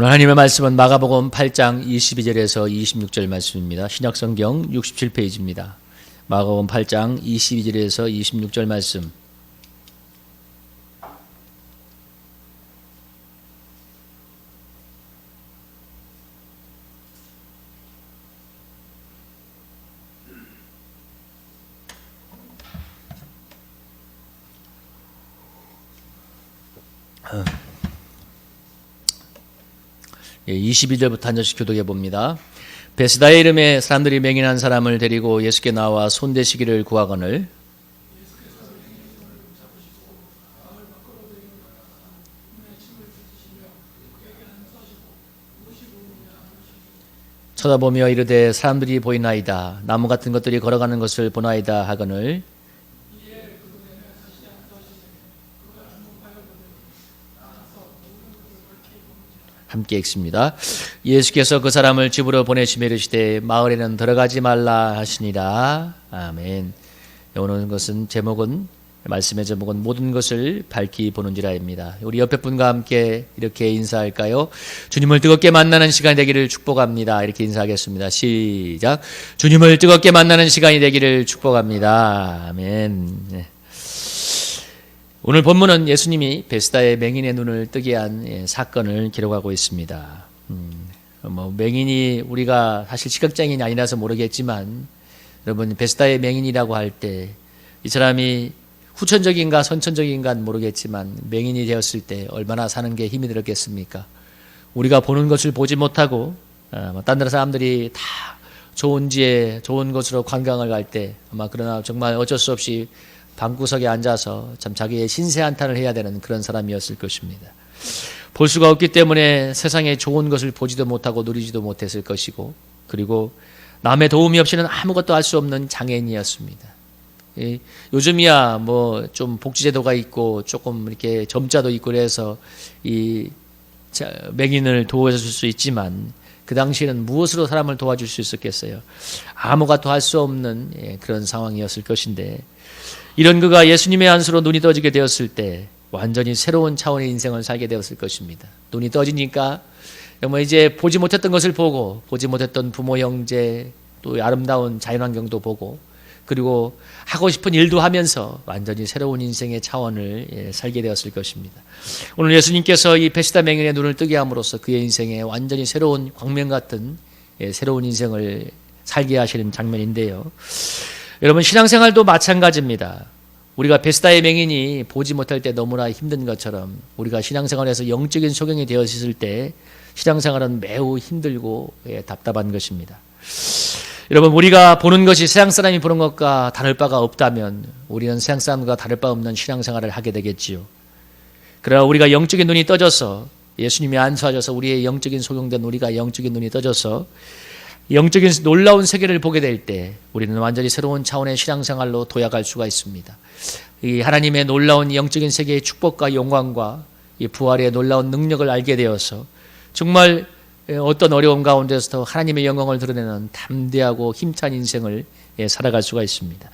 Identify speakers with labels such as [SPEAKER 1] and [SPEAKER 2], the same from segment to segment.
[SPEAKER 1] 오늘 하나님의 말씀은 마가복음 8장 22절에서 26절 말씀입니다. 신약성경 67페이지입니다. 마가복음 8장 22절에서 26절 말씀. 예, 22절부터 한 절씩 교독해 봅니다. 베스다의 이름에 사람들이 맹인한 사람을 데리고 예수께 나와 손대시기를 구하거늘 쳐다보며 이르되 사람들이 보이나이다 나무 같은 것들이 걸어가는 것을 보나이다 하거늘 함께 읽습니다. 예수께서 그 사람을 집으로 보내시며 이르시되 마을에는 들어가지 말라 하시니라. 아멘. 오늘 것은 제목은 말씀의 제목은 모든 것을 밝히 보는지라입니다. 우리 옆에 분과 함께 이렇게 인사할까요? 주님을 뜨겁게 만나는 시간이 되기를 축복합니다. 이렇게 인사하겠습니다. 시작. 주님을 뜨겁게 만나는 시간이 되기를 축복합니다. 아멘. 네. 오늘 본문은 예수님이 베스다의 맹인의 눈을 뜨게 한 예, 사건을 기록하고 있습니다. 음, 뭐 맹인이 우리가 사실 시각장애인이 아니라서 모르겠지만 여러분 베스다의 맹인이라고 할 때 이 사람이 후천적인가 선천적인가 모르겠지만 맹인이 되었을 때 얼마나 사는 게 힘이 들었겠습니까? 우리가 보는 것을 보지 못하고 어, 뭐딴 나라 사람들이 다 좋은 지에 좋은 곳으로 관광을 갈 때 아마 그러나 정말 어쩔 수 없이 방구석에 앉아서 참 자기의 신세 한탄을 해야 되는 그런 사람이었을 것입니다. 볼 수가 없기 때문에 세상에 좋은 것을 보지도 못하고 누리지도 못했을 것이고 그리고 남의 도움이 없이는 아무것도 할 수 없는 장애인이었습니다. 요즘이야 뭐 좀 복지제도가 있고 조금 이렇게 점자도 있고 그래서 이 맹인을 도와줄 수 있지만 그 당시에는 무엇으로 사람을 도와줄 수 있었겠어요? 아무것도 할 수 없는 예, 그런 상황이었을 것인데 이런 그가 예수님의 안수로 눈이 떠지게 되었을 때 완전히 새로운 차원의 인생을 살게 되었을 것입니다. 눈이 떠지니까 뭐 이제 보지 못했던 것을 보고 보지 못했던 부모 형제 또 아름다운 자연환경도 보고 그리고 하고 싶은 일도 하면서 완전히 새로운 인생의 차원을 예, 살게 되었을 것입니다. 오늘 예수님께서 이 베시다 맹인의 눈을 뜨게 함으로써 그의 인생에 완전히 새로운 광명 같은 예, 새로운 인생을 살게 하시는 장면인데요. 여러분 신앙생활도 마찬가지입니다. 우리가 베스다의 맹인이 보지 못할 때 너무나 힘든 것처럼 우리가 신앙생활에서 영적인 소경이 되었을 때 신앙생활은 매우 힘들고 예, 답답한 것입니다. 여러분 우리가 보는 것이 세상 사람이 보는 것과 다를 바가 없다면 우리는 세상 사람과 다를 바 없는 신앙생활을 하게 되겠지요. 그러나 우리가 영적인 눈이 떠져서 예수님이 안수하셔서 우리의 영적인 소경된 우리가 영적인 눈이 떠져서 영적인 놀라운 세계를 보게 될 때 우리는 완전히 새로운 차원의 신앙생활로 도약할 수가 있습니다. 이 하나님의 놀라운 영적인 세계의 축복과 영광과 이 부활의 놀라운 능력을 알게 되어서 정말 어떤 어려움 가운데서도 하나님의 영광을 드러내는 담대하고 힘찬 인생을 살아갈 수가 있습니다.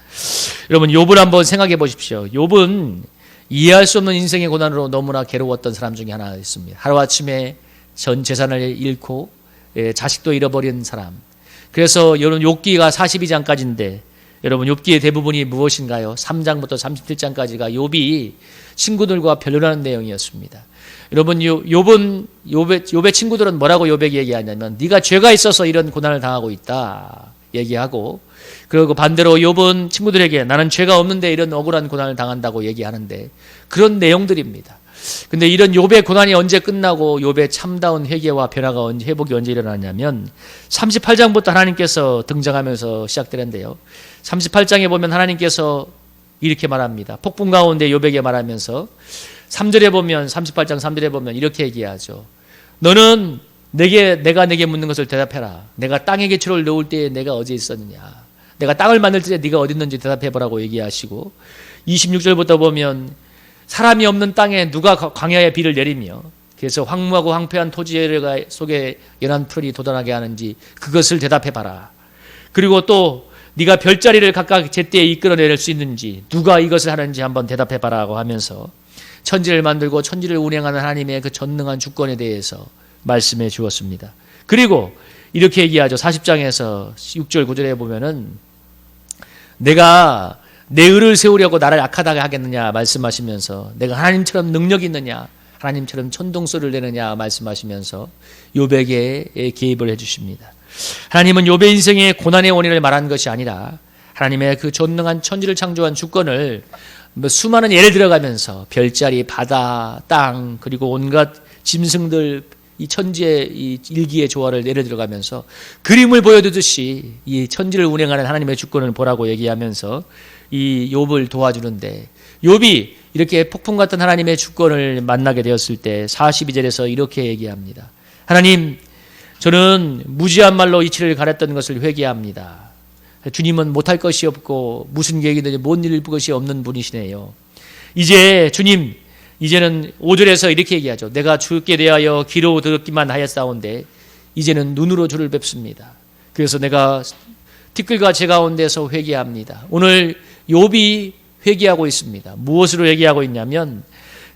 [SPEAKER 1] 여러분 욥을 한번 생각해 보십시오. 욥은 이해할 수 없는 인생의 고난으로 너무나 괴로웠던 사람 중에 하나였습니다. 하루아침에 전 재산을 잃고 자식도 잃어버린 사람. 그래서 여러분 욥기가 42장까지인데 여러분 욥기의 대부분이 무엇인가요? 3장부터 37장까지가 욥이 친구들과 변론하는 내용이었습니다. 여러분 욥은 욥의, 욥의 친구들은 뭐라고 욥에게 얘기하냐면 네가 죄가 있어서 이런 고난을 당하고 있다 얘기하고 그리고 반대로 욥은 친구들에게 나는 죄가 없는데 이런 억울한 고난을 당한다고 얘기하는데 그런 내용들입니다. 근데 이런 욥의 고난이 언제 끝나고 욥의 참다운 회개와 변화가 언제 회복이 언제 일어나냐면 38장부터 하나님께서 등장하면서 시작되는데요. 38장에 보면 하나님께서 이렇게 말합니다. 폭풍 가운데 욥에게 말하면서 3절에 보면 38장 3절에 보면 이렇게 얘기하죠. 너는 내게 내가 내게 묻는 것을 대답해라. 내가 땅에 개초를 놓을 때에 내가 어디 있었느냐. 내가 땅을 만들 때 네가 어디 있는지 대답해 보라고 얘기하시고 26절부터 보면 사람이 없는 땅에 누가 광야의 비를 내리며 그래서 황무하고 황폐한 토지 속에 연한 풀이 돋아나게 하는지 그것을 대답해 봐라. 그리고 또 네가 별자리를 각각 제때에 이끌어낼 수 있는지 누가 이것을 하는지 한번 대답해 봐라고 하면서 천지를 만들고 천지를 운행하는 하나님의 그 전능한 주권에 대해서 말씀해 주었습니다. 그리고 이렇게 얘기하죠. 40장에서 6절 9절에 보면은 내가 내 의를 세우려고 나를 악하다게 하겠느냐 말씀하시면서 내가 하나님처럼 능력이 있느냐 하나님처럼 천둥소리를 내느냐 말씀하시면서 요백에 개입을 해 주십니다. 하나님은 요배 인생의 고난의 원인을 말한 것이 아니라 하나님의 그 전능한 천지를 창조한 주권을 뭐 수많은 예를 들어가면서 별자리, 바다, 땅 그리고 온갖 짐승들 이 천지의 이 일기의 조화를 예를 들어가면서 그림을 보여주듯이 이 천지를 운행하는 하나님의 주권을 보라고 얘기하면서 이 욥을 도와주는데 욥이 이렇게 폭풍 같은 하나님의 주권을 만나게 되었을 때 42절에서 이렇게 얘기합니다. 하나님 저는 무지한 말로 이치를 가렸던 것을 회개합니다. 주님은 못할 것이 없고 무슨 계획이든지 못 이룰 것이 없는 분이시네요. 이제 주님 이제는 5절에서 이렇게 얘기하죠. 내가 죽게 대하여 귀로 듣기만 하였사온데 이제는 눈으로 주를 뵙습니다. 그래서 내가 티끌과 제 가운데서 회개합니다. 오늘 욥이 회개하고 있습니다. 무엇으로 회개하고 있냐면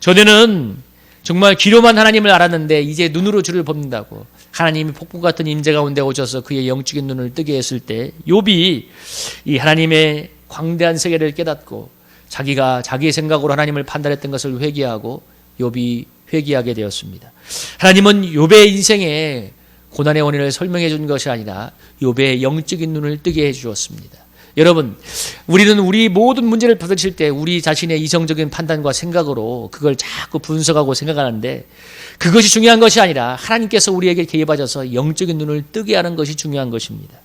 [SPEAKER 1] 전에는 정말 귀로만 하나님을 알았는데 이제 눈으로 주를 봅는다고 하나님이 폭풍 같은 임재 가운데 오셔서 그의 영적인 눈을 뜨게 했을 때 욥이 이 하나님의 광대한 세계를 깨닫고 자기가 자기의 생각으로 하나님을 판단했던 것을 회개하고 욥이 회개하게 되었습니다. 하나님은 욥의 인생에 고난의 원인을 설명해 준 것이 아니라 욥의 영적인 눈을 뜨게 해 주었습니다. 여러분, 우리는 우리 모든 문제를 받으실 때 우리 자신의 이성적인 판단과 생각으로 그걸 자꾸 분석하고 생각하는데 그것이 중요한 것이 아니라 하나님께서 우리에게 개입하셔서 영적인 눈을 뜨게 하는 것이 중요한 것입니다.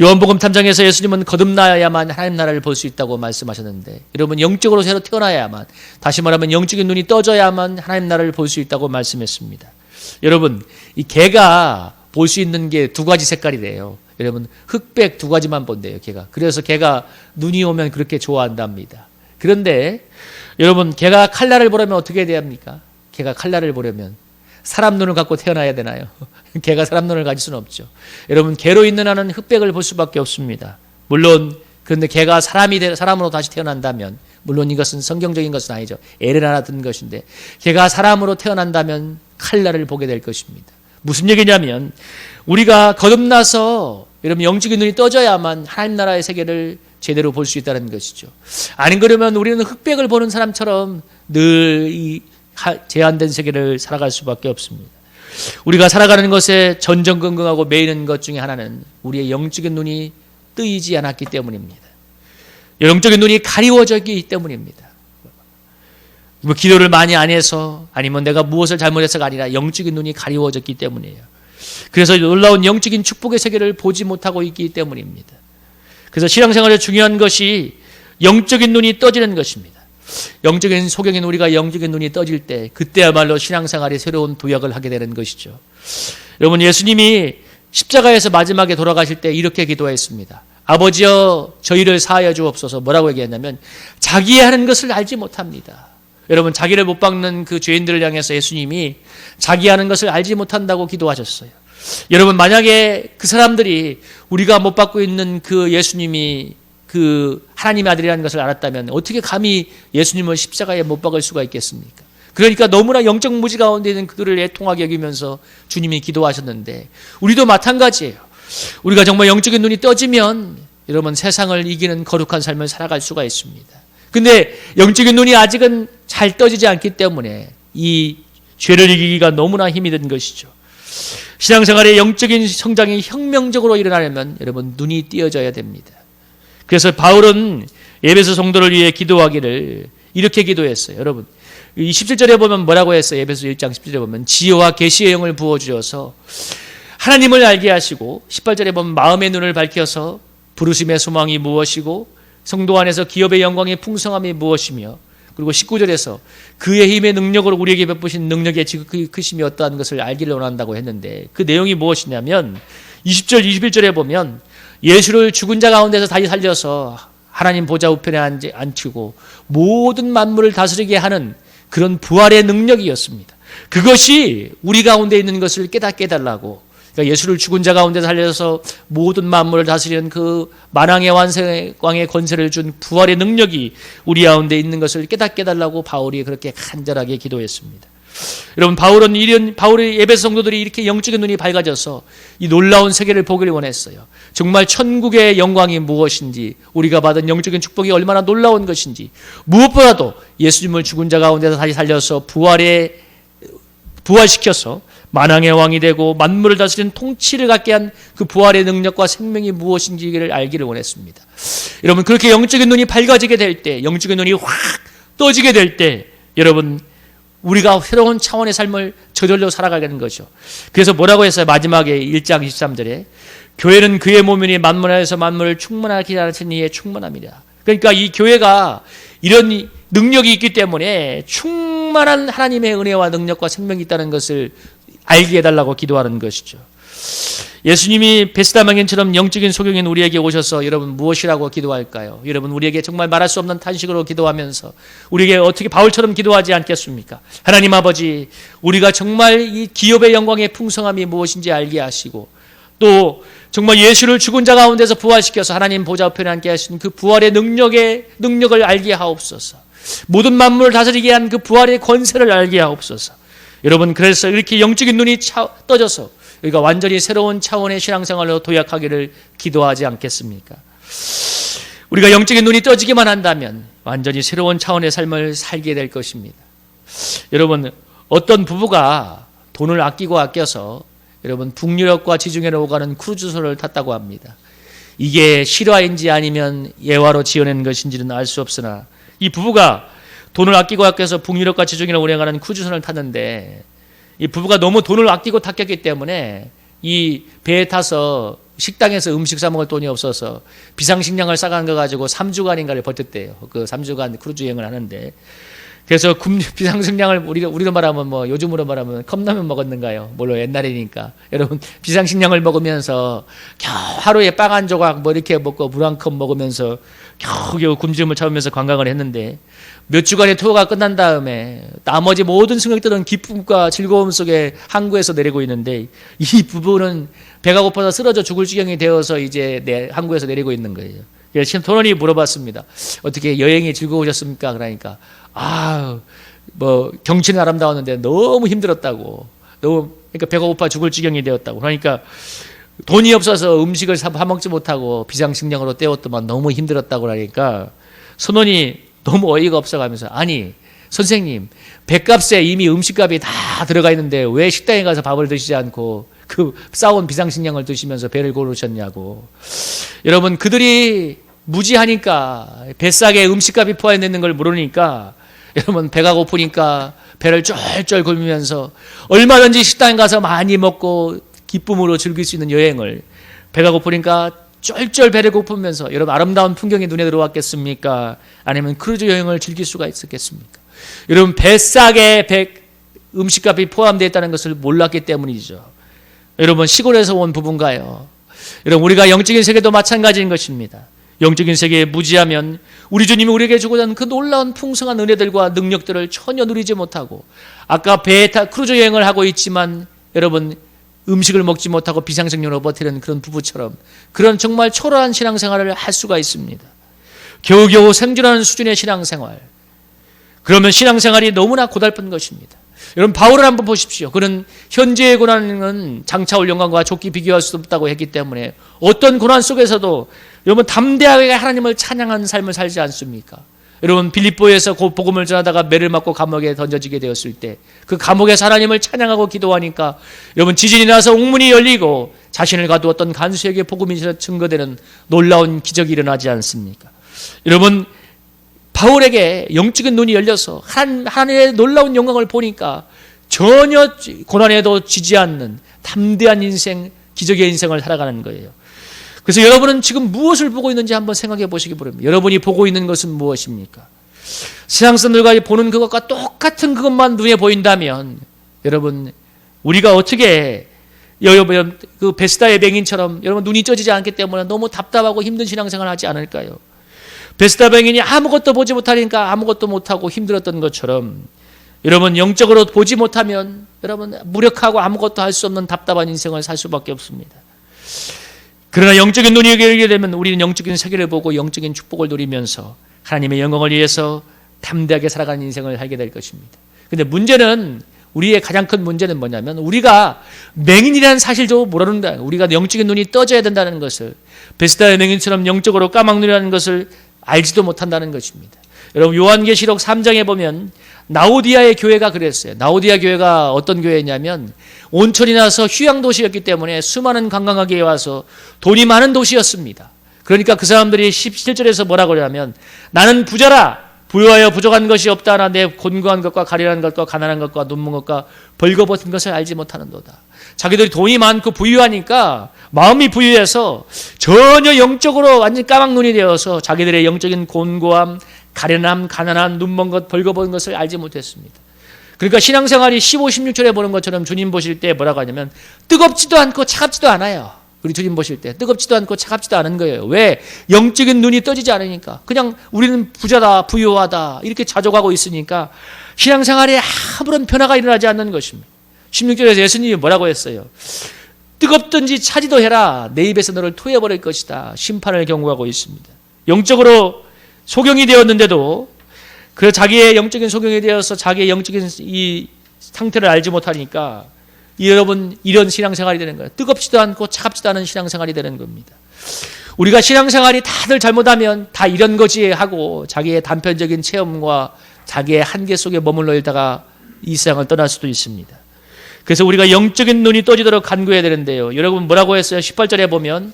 [SPEAKER 1] 요한복음 3장에서 예수님은 거듭나야만 하나님 나라를 볼 수 있다고 말씀하셨는데 여러분 영적으로 새로 태어나야만 다시 말하면 영적인 눈이 떠져야만 하나님 나라를 볼 수 있다고 말씀했습니다. 여러분 이 개가 볼 수 있는 게 두 가지 색깔이래요. 여러분 흑백 두 가지만 본대요, 개가. 그래서 개가 눈이 오면 그렇게 좋아한답니다. 그런데 여러분 개가 칼날을 보려면 어떻게 해야 합니까? 개가 칼날을 보려면 사람 눈을 갖고 태어나야 되나요? 개가 사람 눈을 가질 수는 없죠. 여러분 개로 있는 한은 흑백을 볼 수밖에 없습니다. 물론 그런데 개가 사람이 되, 사람으로 다시 태어난다면 물론 이것은 성경적인 것은 아니죠. 애를 하나 든 것인데 개가 사람으로 태어난다면 칼날을 보게 될 것입니다. 무슨 얘기냐면 우리가 거듭나서 여러분 영적인 눈이 떠져야만 하나님 나라의 세계를 제대로 볼 수 있다는 것이죠. 아닌 그러면 우리는 흑백을 보는 사람처럼 늘 이 제한된 세계를 살아갈 수밖에 없습니다. 우리가 살아가는 것에 전전긍긍하고 매이는 것 중에 하나는 우리의 영적인 눈이 뜨이지 않았기 때문입니다. 영적인 눈이 가리워졌기 때문입니다. 뭐 기도를 많이 안 해서 아니면 내가 무엇을 잘못해서가 아니라 영적인 눈이 가리워졌기 때문이에요. 그래서 놀라운 영적인 축복의 세계를 보지 못하고 있기 때문입니다. 그래서 신앙생활에 중요한 것이 영적인 눈이 떠지는 것입니다. 영적인 소경인 우리가 영적인 눈이 떠질 때 그때야말로 신앙생활이 새로운 도약을 하게 되는 것이죠. 여러분 예수님이 십자가에서 마지막에 돌아가실 때 이렇게 기도했습니다. 아버지여 저희를 사하여 주옵소서 뭐라고 얘기했냐면 자기의 하는 것을 알지 못합니다. 여러분 자기를 못 박는 그 죄인들을 향해서 예수님이 자기 하는 것을 알지 못한다고 기도하셨어요. 여러분 만약에 그 사람들이 우리가 못 받고 있는 그 예수님이 그 하나님의 아들이라는 것을 알았다면 어떻게 감히 예수님을 십자가에 못 박을 수가 있겠습니까? 그러니까 너무나 영적 무지 가운데 있는 그들을 애통하게 여기면서 주님이 기도하셨는데 우리도 마찬가지예요. 우리가 정말 영적인 눈이 떠지면 여러분 세상을 이기는 거룩한 삶을 살아갈 수가 있습니다. 근데 영적인 눈이 아직은 잘 떠지지 않기 때문에 이 죄를 이기기가 너무나 힘이 든 것이죠. 신앙생활의 영적인 성장이 혁명적으로 일어나려면 여러분 눈이 띄어져야 됩니다. 그래서 바울은 예배소 성도를 위해 기도하기를 이렇게 기도했어요. 여러분, 17절에 보면 뭐라고 했어요? 예배소 1장 17절에 보면 지혜와 계시의 영을 부어 주셔서 하나님을 알게 하시고 18절에 보면 마음의 눈을 밝혀서 부르심의 소망이 무엇이고 성도 안에서 기업의 영광의 풍성함이 무엇이며 그리고 19절에서 그의 힘의 능력으로 우리에게 베푸신 능력의 크심이 어떠한 것을 알기를 원한다고 했는데 그 내용이 무엇이냐면 20절 21절에 보면 예수를 죽은 자 가운데서 다시 살려서 하나님 보좌 우편에 앉히고 모든 만물을 다스리게 하는 그런 부활의 능력이었습니다. 그것이 우리 가운데 있는 것을 깨닫게 해달라고 그러니까 예수를 죽은 자 가운데 살려서 모든 만물을 다스리는 그 만왕의 완성왕의 권세를 준 부활의 능력이 우리 가운데 있는 것을 깨닫게 해달라고 바울이 그렇게 간절하게 기도했습니다. 여러분 바울은 이런 바울의 예배소 성도들이 이렇게 영적인 눈이 밝아져서 이 놀라운 세계를 보기를 원했어요. 정말 천국의 영광이 무엇인지 우리가 받은 영적인 축복이 얼마나 놀라운 것인지 무엇보다도 예수님을 죽은 자 가운데서 다시 살려서 부활에 부활시켜서 만왕의 왕이 되고 만물을 다스리는 통치를 갖게 한 그 부활의 능력과 생명이 무엇인지를 알기를 원했습니다. 여러분 그렇게 영적인 눈이 밝아지게 될 때, 영적인 눈이 확 떠지게 될 때, 여러분 우리가 새로운 차원의 삶을 저절로 살아가게 되는 거죠. 그래서 뭐라고 했어요? 마지막에 1장 23절에 교회는 그의 몸이니 만물에서 만물을 충만하게 하신 이의 충만함이라. 그러니까 이 교회가 이런 능력이 있기 때문에 충만한 하나님의 은혜와 능력과 생명이 있다는 것을 알게 해달라고 기도하는 것이죠. 예수님이 베스다 망인처럼 영적인 소경인 우리에게 오셔서 여러분 무엇이라고 기도할까요? 여러분 우리에게 정말 말할 수 없는 탄식으로 기도하면서 우리에게 어떻게 바울처럼 기도하지 않겠습니까? 하나님 아버지 우리가 정말 이 기업의 영광의 풍성함이 무엇인지 알게 하시고 또 정말 예수를 죽은 자 가운데서 부활시켜서 하나님 보좌 우편에 앉게 하신 그 부활의 능력의 능력을 알게 하옵소서. 모든 만물을 다스리게 한 그 부활의 권세를 알게 하옵소서. 여러분 그래서 이렇게 영적인 눈이 차, 떠져서 우리가 완전히 새로운 차원의 신앙생활로 도약하기를 기도하지 않겠습니까? 우리가 영적인 눈이 떠지기만 한다면 완전히 새로운 차원의 삶을 살게 될 것입니다. 여러분 어떤 부부가 돈을 아끼고 아껴서 여러분 북유럽과 지중해로 오가는 크루즈선을 탔다고 합니다. 이게 실화인지 아니면 예화로 지어낸 것인지는 알 수 없으나 이 부부가 돈을 아끼고 아껴서 북유럽과 지중해로 운행하는 크루즈선을 탔는데 이 부부가 너무 돈을 아끼고 탔기 때문에 이 배에 타서 식당에서 음식 사 먹을 돈이 없어서 비상식량을 싸간 거 가지고 3주간인가를 버텼대요. 그 3주간 크루즈 여행을 하는데 그래서 비상식량을 우리가 우리로 말하면 뭐 요즘으로 말하면 컵라면 먹었는가요? 물론 옛날이니까 여러분 비상식량을 먹으면서 겨우 하루에 빵 한 조각 뭐 이렇게 먹고 물 한 컵 먹으면서 겨우겨우 굶주림을 참으면서 관광을 했는데 몇 주간의 투어가 끝난 다음에 나머지 모든 승객들은 기쁨과 즐거움 속에 항구에서 내리고 있는데 이 부부는 배가 고파서 쓰러져 죽을 지경이 되어서 이제 내 항구에서 내리고 있는 거예요. 그래서 토론이 물어봤습니다. 어떻게 여행이 즐거우셨습니까? 그러니까 아, 뭐 경치는 아름다웠는데 너무 힘들었다고. 너무 그러니까 배가 고파 죽을 지경이 되었다고. 그러니까 돈이 없어서 음식을 사 먹지 못하고 비상식량으로 때웠더만 너무 힘들었다고 그러니까 선원이 너무 어이가 없어가면서 아니 선생님 배값에 이미 음식값이 다 들어가 있는데 왜 식당에 가서 밥을 드시지 않고 그 싸온 비상식량을 드시면서 배를 고르셨냐고 여러분 그들이 무지하니까 뱃속에 음식값이 포함되어 있는 걸 모르니까 여러분 배가 고프니까 배를 쫄쫄 굴면서 얼마든지 식당에 가서 많이 먹고 기쁨으로 즐길 수 있는 여행을 배가 고프니까 쫄쫄 배를 고프면서 여러분 아름다운 풍경이 눈에 들어왔겠습니까? 아니면 크루즈 여행을 즐길 수가 있었겠습니까? 여러분 뱃싸게 배 음식값이 포함되어 있다는 것을 몰랐기 때문이죠. 여러분 시골에서 온 부분가요. 여러분 우리가 영적인 세계도 마찬가지인 것입니다. 영적인 세계에 무지하면 우리 주님이 우리에게 주고자 하는 그 놀라운 풍성한 은혜들과 능력들을 전혀 누리지 못하고 아까 배에 타 크루즈 여행을 하고 있지만 여러분 음식을 먹지 못하고 비상식량으로 버티는 그런 부부처럼 그런 정말 초라한 신앙생활을 할 수가 있습니다. 겨우겨우 생존하는 수준의 신앙생활. 그러면 신앙생활이 너무나 고달픈 것입니다. 여러분 바울을 한번 보십시오. 그는 현재의 고난은 장차 올 영광과 좋게 비교할 수 없다고 했기 때문에 어떤 고난 속에서도 여러분 담대하게 하나님을 찬양하는 삶을 살지 않습니까? 여러분 빌립보에서 그 복음을 전하다가 매를 맞고 감옥에 던져지게 되었을 때 그 감옥에서 하나님을 찬양하고 기도하니까 여러분 지진이 나서 옥문이 열리고 자신을 가두었던 간수에게 복음이 증거되는 놀라운 기적이 일어나지 않습니까? 여러분 바울에게 영적인 눈이 열려서 한 하나님의 놀라운 영광을 보니까 전혀 고난에도 지지 않는 담대한 인생, 기적의 인생을 살아가는 거예요. 그래서 여러분은 지금 무엇을 보고 있는지 한번 생각해 보시기 바랍니다. 여러분이 보고 있는 것은 무엇입니까? 세상 사람들과 보는 그것과 똑같은 그것만 눈에 보인다면 여러분 우리가 어떻게 여러분 그 베스다의 맹인처럼 여러분 눈이 쪄지지 않기 때문에 너무 답답하고 힘든 신앙생활을 하지 않을까요? 베스다 맹인이 아무것도 보지 못하니까 아무것도 못하고 힘들었던 것처럼 여러분 영적으로 보지 못하면 여러분 무력하고 아무것도 할 수 없는 답답한 인생을 살 수밖에 없습니다. 그러나 영적인 눈이 열리게 되면 우리는 영적인 세계를 보고 영적인 축복을 누리면서 하나님의 영광을 위해서 담대하게 살아가는 인생을 살게 될 것입니다. 근데 문제는 우리의 가장 큰 문제는 뭐냐면 우리가 맹인이라는 사실도 모르는다. 우리가 영적인 눈이 떠져야 된다는 것을 베스다의 맹인처럼 영적으로 까막눈이라는 것을 알지도 못한다는 것입니다. 여러분 요한계시록 3장에 보면 나오디아의 교회가 그랬어요. 나오디아 교회가 어떤 교회냐면 온천이 나서 휴양 도시였기 때문에 수많은 관광객이 와서 돈이 많은 도시였습니다. 그러니까 그 사람들이 17절에서 뭐라고 그러냐면 나는 부자라 부유하여 부족한 것이 없다 하나 내 곤고한 것과 가련한 것과 가난한 것과 눈먼 것과 벌거벗은 것을 알지 못하는도다. 자기들이 돈이 많고 부유하니까 마음이 부유해서 전혀 영적으로 완전 까막눈이 되어서 자기들의 영적인 곤고함, 가련함, 가난한 눈먼 것, 벌거벗은 것을 알지 못했습니다. 그러니까 신앙생활이 15, 16절에 보는 것처럼 주님 보실 때 뭐라고 하냐면 뜨겁지도 않고 차갑지도 않아요. 우리 주님 보실 때 뜨겁지도 않고 차갑지도 않은 거예요. 왜? 영적인 눈이 떠지지 않으니까. 그냥 우리는 부자다, 부유하다 이렇게 자족하고 있으니까 신앙생활에 아무런 변화가 일어나지 않는 것입니다. 16절에서 예수님이 뭐라고 했어요? 뜨겁든지 차지도 해라. 내 입에서 너를 토해버릴 것이다. 심판을 경고하고 있습니다. 영적으로 소경이 되었는데도 그 자기의 영적인 소경이 되어서 자기의 영적인 이 상태를 알지 못하니까 여러분 이런 신앙생활이 되는 거예요. 뜨겁지도 않고 차갑지도 않은 신앙생활이 되는 겁니다. 우리가 신앙생활이 다들 잘못하면 다 이런 거지 하고 자기의 단편적인 체험과 자기의 한계 속에 머물러 있다가 이 세상을 떠날 수도 있습니다. 그래서 우리가 영적인 눈이 떠지도록 간구해야 되는데요. 여러분 뭐라고 했어요? 18절에 보면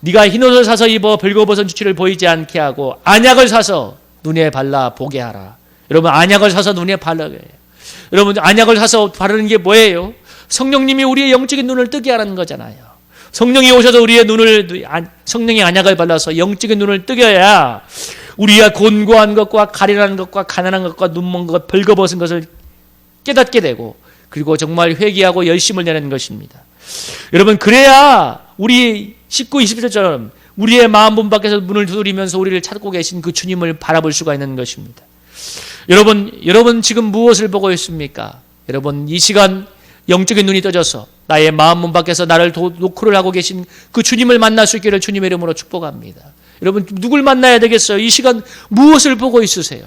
[SPEAKER 1] 네가 흰옷을 사서 입어 벌거벗은 주치를 보이지 않게 하고 안약을 사서 눈에 발라 보게 하라. 여러분 안약을 사서 눈에 바르게 해요. 여러분 안약을 사서 바르는 게 뭐예요? 성령님이 우리의 영적인 눈을 뜨게 하는 거잖아요. 성령이 오셔서 우리의 눈을 성령의 안약을 발라서 영적인 눈을 뜨겨야 우리가 곤고한 것과 가련한 것과 가난한 것과 눈먼 것, 벌거벗은 것을 깨닫게 되고 그리고 정말 회개하고 열심을 내는 것입니다. 여러분 그래야 우리 19, 20절처럼 우리의 마음 문 밖에서 문을 두드리면서 우리를 찾고 계신 그 주님을 바라볼 수가 있는 것입니다. 여러분, 여러분 지금 무엇을 보고 있습니까? 여러분 이 시간 영적인 눈이 떠져서 나의 마음 문 밖에서 나를 노크를 하고 계신 그 주님을 만날 수 있기를 주님의 이름으로 축복합니다. 여러분 누굴 만나야 되겠어요? 이 시간 무엇을 보고 있으세요?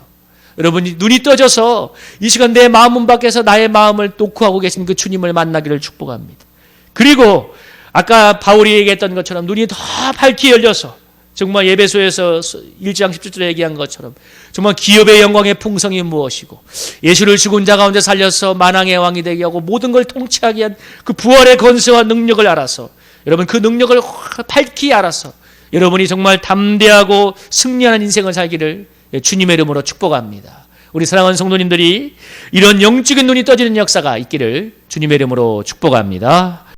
[SPEAKER 1] 여러분 눈이 떠져서 이 시간 내 마음 문 밖에서 나의 마음을 노크하고 계신 그 주님을 만나기를 축복합니다. 그리고 아까 바울이 얘기했던 것처럼 눈이 더 밝게 열려서 정말 예배소에서 1장 17절에 얘기한 것처럼 정말 기업의 영광의 풍성이 무엇이고 예수를 죽은 자 가운데 살려서 만왕의 왕이 되게 하고 모든 걸 통치하게 한 그 부활의 건세와 능력을 알아서 여러분 그 능력을 밝히 알아서 여러분이 정말 담대하고 승리하는 인생을 살기를 주님의 이름으로 축복합니다. 우리 사랑하는 성도님들이 이런 영적인 눈이 떠지는 역사가 있기를 주님의 이름으로 축복합니다.